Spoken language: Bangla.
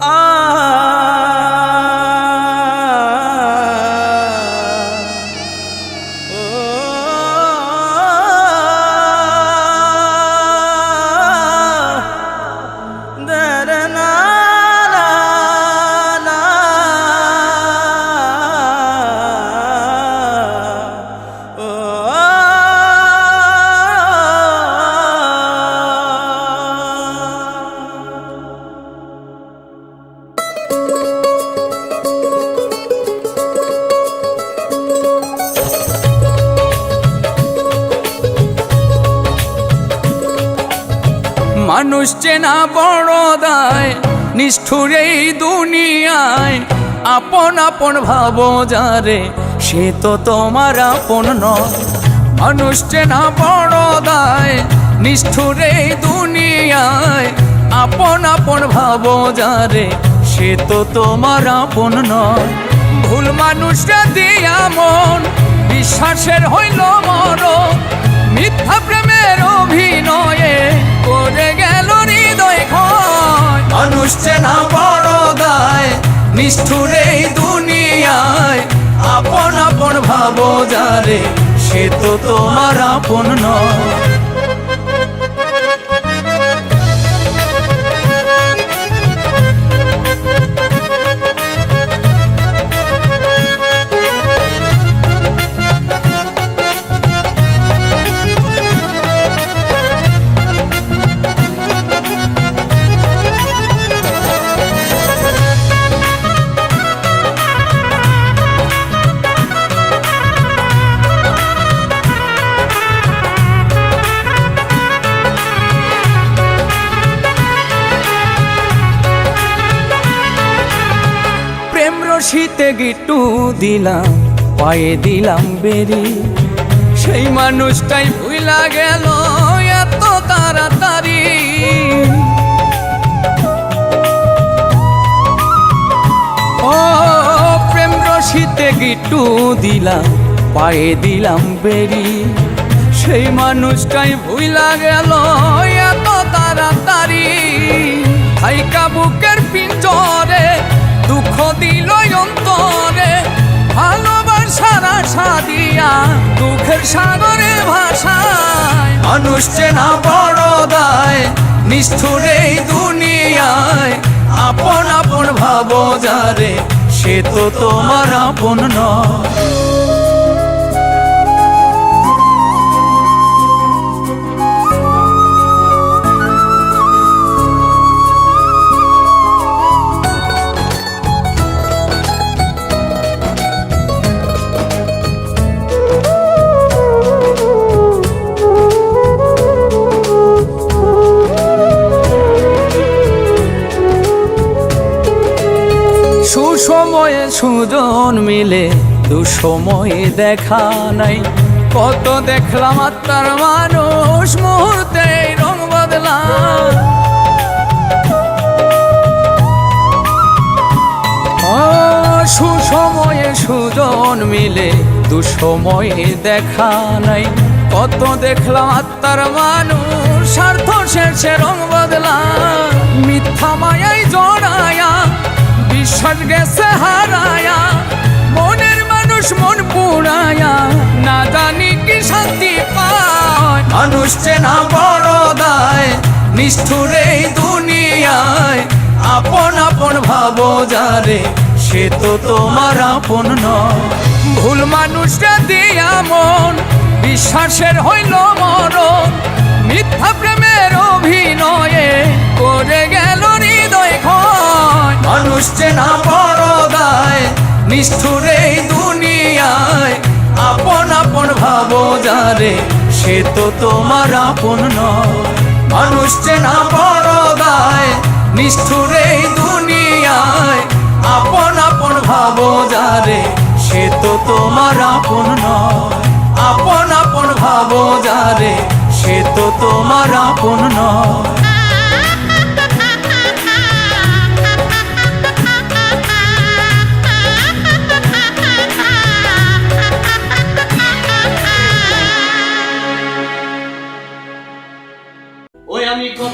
Ah. মানুষ চেনা বড় দায়, নিষ্ঠুর এই দুনিয়ায়। আপন আপন ভাবো যারে, সে তো তোমার আপন মানুষ চেনা বড় দায়, নিষ্ঠুর এই দুনিয়ায়। আপন আপন ভাবো যারে, সে তো তোমার আপন ভুল মানুষটা দিয়া মন, বিশ্বাসের হইল মরণ। মিথ্যা প্রেমের অভিনয়ে করে গেল হৃদয় ক্ষয়। মানুষ চেনা বড় গায়, নিষ্ঠুর এই দুনিয়ায়। আপন আপন ভাবো যারে, সে তো তোমার আপন নয়। রশিতে গিটু দিলাম, পায়ে দিলাম বেরি। সেই মানুষটাই ভুইলা গেল এত তাড়াতাড়ি। ও, প্রেম রশিতে গিটু দিলাম, পায়ে দিলাম বেরি। সেই মানুষটাই ভুইলা গেল এত তাড়াতাড়ি। হাইকা বুকের পিঞ্জরে দুঃখের সাগরে ভাষায় মানুষ চেনা বড় দায়, নিষ্ঠুর এই দুনিয়ায়। আপন আপন ভাব যারে, সে তো তোমার আপন নয়। সুজন মিলে দুসময়ে দেখা নাই। কত দেখলাম আত্মার মানুষ, মুহূর্তে রং বদলা। ও সুসময়ে সুজন মিলে দুসময়ে দেখা নাই। কত দেখলাম আত্মার মানুষ, স্বার্থ শেষে রং বদলা। মিথ্যা মায়াই জড়ায়া, বিশ্বাস গেছে হারায়া। মানুষ চেনা বড় দায়, নিষ্ঠুর এই দুনিয়ায়। আপন আপন ভাবো যারে, সে তো তোমার আপন ভুল মানুষটা দিয়া মন বিশ্বাসের হইল মরণ। মিথ্যা প্রেমের অভিনয়ে করে গেল হৃদয় ক্ষয়। মানুষ চেনা বড় দায়, নিষ্ঠুর এই দুনিয়ায়। আপন আপন ভাবো যারে সে তো তোমার আপন মানুষ চেনা বড় দায় নিষ্ঠুর এই দুনিয়ায়। আপন আপন ভাবো যারে, সে তো তোমার আপন আপন আপন ভাবো যারে, সে তো তোমার আপন নয়।